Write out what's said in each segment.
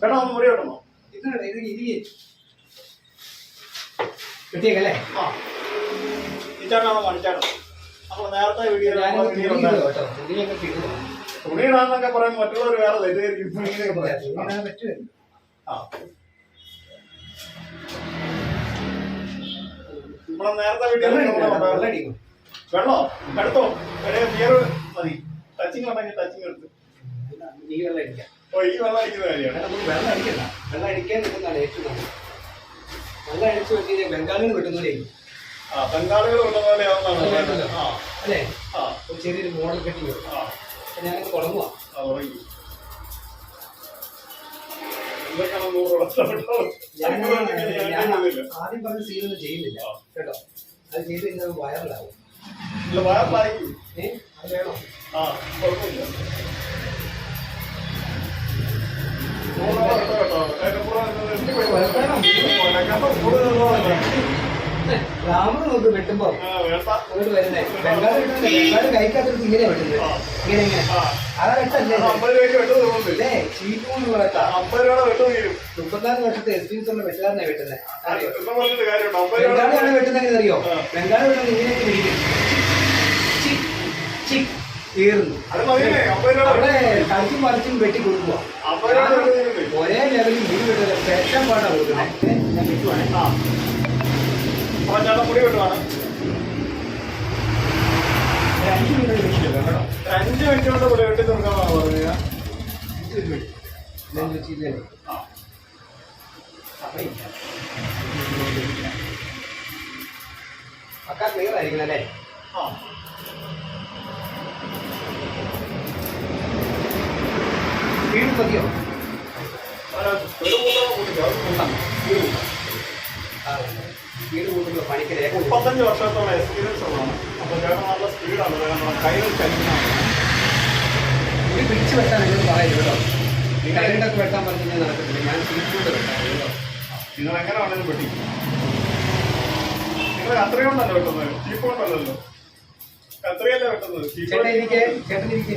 വേണോ ഒന്ന് ഇത് ഇരിയെ കിട്ടിയേക്കല്ലേ? ആ. നേരത്തെ വീഡിയോ തുണിയിടാന്നൊക്കെ പറയാൻ മറ്റുള്ളവർ വേറെ തെറ്റിദ്ധരിക്കും. പറയാം ആ. നമ്മളെ നേരത്തെ വീട്ടിൽ വെള്ളം എടുത്തോ? ബിയർ മതി. ടച്ചിങ് ഉണ്ടെങ്കിൽ ടച്ചിങ് എടുത്ത്. നീ വെള്ളം അടിക്കാം ഈ വെള്ളം അടിക്കുന്ന കാര്യമാണ്. നമുക്ക് വെള്ളം അടിക്കണ്ട. വെള്ളം അടിക്കാൻ നിൽക്കുന്നതാണ് ഏറ്റവും നല്ലത്. വെള്ളം അടിച്ചു വെച്ച് ബംഗാളിൽ നിന്ന് ആ ബംഗാളികൾ ഉള്ള പോലെ അല്ലേ? ആ. ഒരു ചെറിയൊരു മോഡൽ കെട്ടി ആ. ഞാനത് തുടങ്ങുക ആ ആദ്യം പറഞ്ഞ സീനൊന്നും ചെയ്യുന്നില്ല. കേട്ടോ? അത് ചെയ്ത് കഴിഞ്ഞാൽ വൈറലാവും വയറിലായിരിക്കും ഏ? അത് വേണോ? ആ കുഴപ്പമില്ല. ഗ്ലാമർ നോക്ക് വെട്ടുമ്പോ. അങ്ങോട്ട് വരുന്നേ ബംഗാളി ബംഗാൾ ഇങ്ങനെ ഇങ്ങനെയാ വെട്ടുന്നത്. ഇങ്ങനെ ഇങ്ങനെ. ആ. വെട്ടല്ലേ അമ്പത് രൂപയ്ക്ക് വെട്ട് മുപ്പത്തിനാല് വർഷത്തെ എക്സ്പീരിയൻസ് ഉള്ള വെട്ടുകാരനെ വെട്ടുന്നത് ബംഗാളിയാണ് രൂപയുടെ അറിയോ? ബംഗാളി വെട്ടുന്നത് ഇങ്ങനെയൊക്കെ പിടിക്കും. ചിക്, ചിക് രൂപ അവിടെ കളിച്ചും മറിച്ചും വെട്ടി കൊടുക്കുക ഒരേ ലെവലിൽ മുടി വെട്ടുന്നത് പെറ്റം പാടാ കൊടുക്കുന്നത് ഞാൻ വെട്ടുവാണേ. മുടി വെട്ടുവാണ്. അഞ്ച് മിനിറ്റ് കേട്ടോ. അഞ്ച് മിനിറ്റ് കൊണ്ട് മുടി വെട്ടി തീർക്കാന്നാണ് പറഞ്ഞത് അഞ്ച് മിനിറ്റ് ഞാൻ വെച്ചില്ലേ ഇല്ല. ക്ലിയർ ആയിരിക്കണം അല്ലേ ആ. വീട് മതിയോ വീട് കൂട്ടുമ്പോൾ മുപ്പത്തഞ്ച് വർഷത്തോളം എക്സ്പീരിയൻസ് ഉള്ളതാണ്. അപ്പൊ ചേട്ടൻ നല്ല സ്പീഡാണ് കയ്യിൽ ചലിക്കുന്നതാണ്. പിടിച്ച് വെട്ടാൻ നിങ്ങൾ പറയും കേട്ടോ. കൈകൊണ്ടൊക്കെ വെട്ടാൻ പറഞ്ഞു നടക്കത്തില്ല. ഞാൻ ചീറ്റിലൂടെ വെട്ടാം കേട്ടോ. നിങ്ങൾ എങ്ങനെ വേണമെങ്കിലും വെട്ടി നിങ്ങൾ കൊണ്ടല്ല വെട്ടുന്നത്? ചീപ്പ് കത്രികയല്ല വെട്ടുന്നത്? ചേട്ടൻ ഇരിക്കെ ചേട്ടൻ ഇരിക്കെ.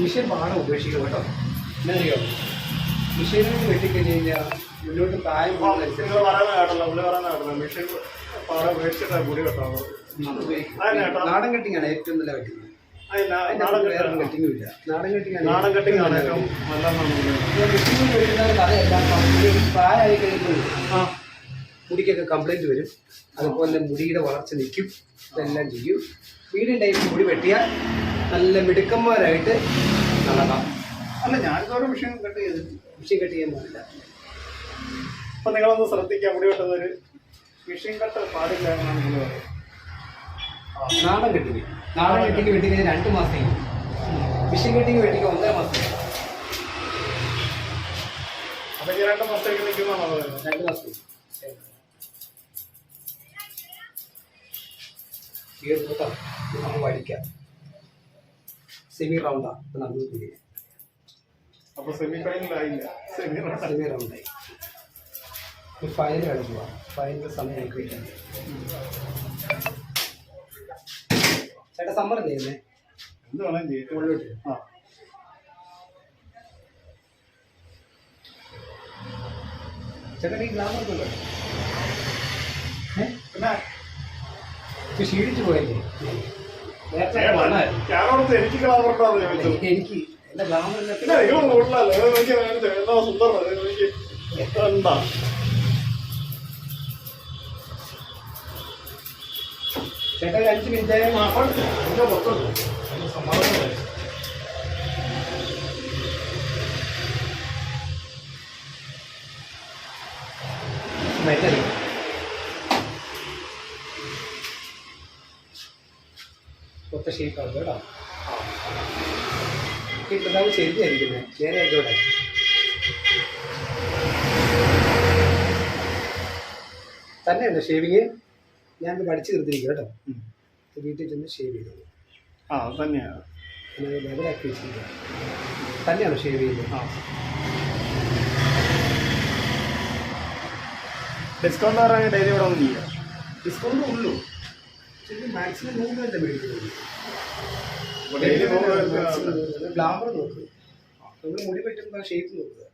മിഷൻ പാടം ഉപേക്ഷിക്കണം കേട്ടോ. എന്നറിയോ മിഷീനിൽ വെട്ടിക്കഴിഞ്ഞ് കഴിഞ്ഞാൽ മുന്നോട്ട് പ്രായം മെഷീൻ മുടി വെട്ടാവുന്നത്. നാടൻ കട്ടിങ് ആണ് ഏറ്റവും നല്ല കട്ടിങ്. അതില്ല നാടൻ കട്ടിങ്ങും ഇല്ല. നാടൻ ഏറ്റവും വെട്ടുന്നത് കഥയല്ല പ്രായമായി കഴിയുമ്പോൾ മുടിക്കൊക്കെ കംപ്ലൈന്റ് വരും. അതുപോലെ മുടിയുടെ വളർച്ച നിൽക്കും. ഇതെല്ലാം ചെയ്യും. വീടിന്റെ ടൈപ്പ് മുടി വെട്ടിയാൽ നല്ല മിടുക്കന്മാരായിട്ട് നടക്കാം. അല്ല ഞാനിതോരോ വിഷയം കട്ട് ചെയ്ത് വിഷയം കട്ട് ചെയ്യാൻ പാടില്ല. അപ്പം നിങ്ങളൊന്ന് ശ്രദ്ധിക്കാം മുടി വെട്ടുന്നവർ വിഷയം കട്ട് പാടില്ല എന്നാണ് നിങ്ങൾ പറയുന്നത്. നാടൻ കെട്ടിങ് നാടൻ കെട്ടിങ് വെട്ടി കഴിഞ്ഞാൽ രണ്ട് മാസം വിഷയം കെട്ടിങ് വെട്ടിക്ക് ഒന്നര മാസം അപ്പം ഈ രണ്ട് മാസത്തേക്ക് നിൽക്കുന്നതാണോ? രണ്ട് മാസത്തേക്ക് കൂട്ടം നമുക്ക് വടിക്കാം സെമി റൗണ്ടാണ് ഇപ്പം തിരികെ അപ്പോൾ സെമി ഫൈനലായില്ല സെമി സെമി റൗണ്ടായി ഈ ഫൈനൽ കളിക്കുക ഫൈനൽ സമയം എനിക്ക് കിട്ടാൻ ചേട്ടാ സമ്മർ ചെയ്യുന്നേ എന്ത് വേണം മുകളിലോട്ട്. ആ. ചേട്ടാ ഈ ഗ്ലാമർ ഉണ്ടോ? ഏ? ക്ഷീണിച്ചു പോയല്ലേ. ഞാനോടത്ത് എനിക്ക് ഗ്ലാമറുണ്ടാന്ന് ചോദിച്ചത് എനിക്ക് എന്റെ പിന്നെ നിങ്ങൾ കൂടുതലല്ലേ എനിക്ക് എന്നാ സുന്ദരം എനിക്ക് എന്താ? ചേട്ടാ അഞ്ച് മിനിറ്റ് സമാധാനം മെറ്റൽ ഷേപ്പാണ് കേട്ടോ. ഈ പ്രധാനം ചെയ്തിരിക്കുന്നത് നേരെ ആയിക്കോട്ടെ തന്നെയല്ലേ ഷേവിങ്? ഞാൻ പഠിച്ചു തീർത്തിരിക്കും കേട്ടോ. വീട്ടിൽ ചെന്ന് ഷേവ് ചെയ്തത് ആ തന്നെയാണ് ലെവലാക്കി വെച്ചിരിക്കുക തന്നെയാണ് ഷേവ് ചെയ്യുന്നത്? ആ. ഡിസ്കൗണ്ട് പറഞ്ഞാൽ ഡെയിലി ഇവിടെ ഒന്നും ചെയ്യാം. ഡിസ്കൗണ്ട് ഉള്ളൂ. ശരിക്കും മാക്സിമം മൂന്ന് തന്നെ പോകുമ്പോൾ ഗ്ലാമർ നോക്ക് നമ്മൾ മുടി പറ്റുമ്പോൾ ഷേപ്പ് നോക്കുക.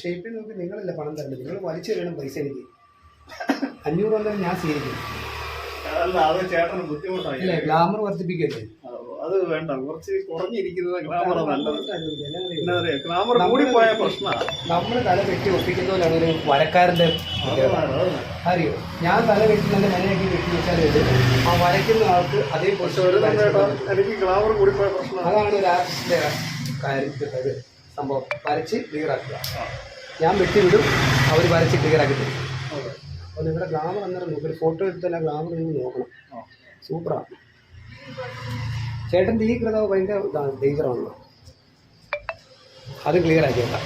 ഷേപ്പിൽ നോക്കി നിങ്ങളല്ല പണം തരേണ്ടത്. നിങ്ങൾ വലിച്ചെറിയണം പൈസ എനിക്ക്. അഞ്ഞൂറ് വന്നാൽ ഞാൻ സ്വീകരിക്കും. അല്ല ഗ്ലാമർ വർദ്ധിപ്പിക്കല്ലേ അത് വേണ്ട. കുറച്ച് കുറഞ്ഞിരിക്കുന്നത് ഗ്ലാമർ നല്ലത്. ഗ്ലാമർ കൂടി പോയ പ്രശ്നമാണ്. നമ്മൾ തല വെട്ടി ഒപ്പിക്കുന്ന പോലെയാണ് ഒരു വരക്കാരന്റെ അറിയോ? ഞാൻ തല നല്ല മെനയാക്കി വെട്ടി വെച്ചാൽ ആ വരയ്ക്കുന്ന ആൾക്ക് അതേ എനിക്ക് ഗ്ലാമർ കൂടി പോയ പ്രശ്നം അതാണ് ഒരു ആർട്ടിസ്റ്റിന്റെ കാര്യത്തിൽ സംഭവം. വരച്ച് ക്ലിയറാക്കുക ഞാൻ വെട്ടിവിടും അവർ വരച്ച് ക്ലിയറാക്കി തരും. അപ്പോൾ നിങ്ങളുടെ ഗ്ലാമർ അന്നേരം നോക്കും ഒരു ഫോട്ടോ എടുത്താൽ ആ ഗ്ലാമർ നിങ്ങൾ നോക്കണം. സൂപ്പറാണ്. ചേട്ടന്റെ ഈ കൃത ഭയങ്കര ഇതാണ് ഡേഞ്ചറാണല്ലോ അത് ക്ലിയർ ആക്കിയേക്കാം.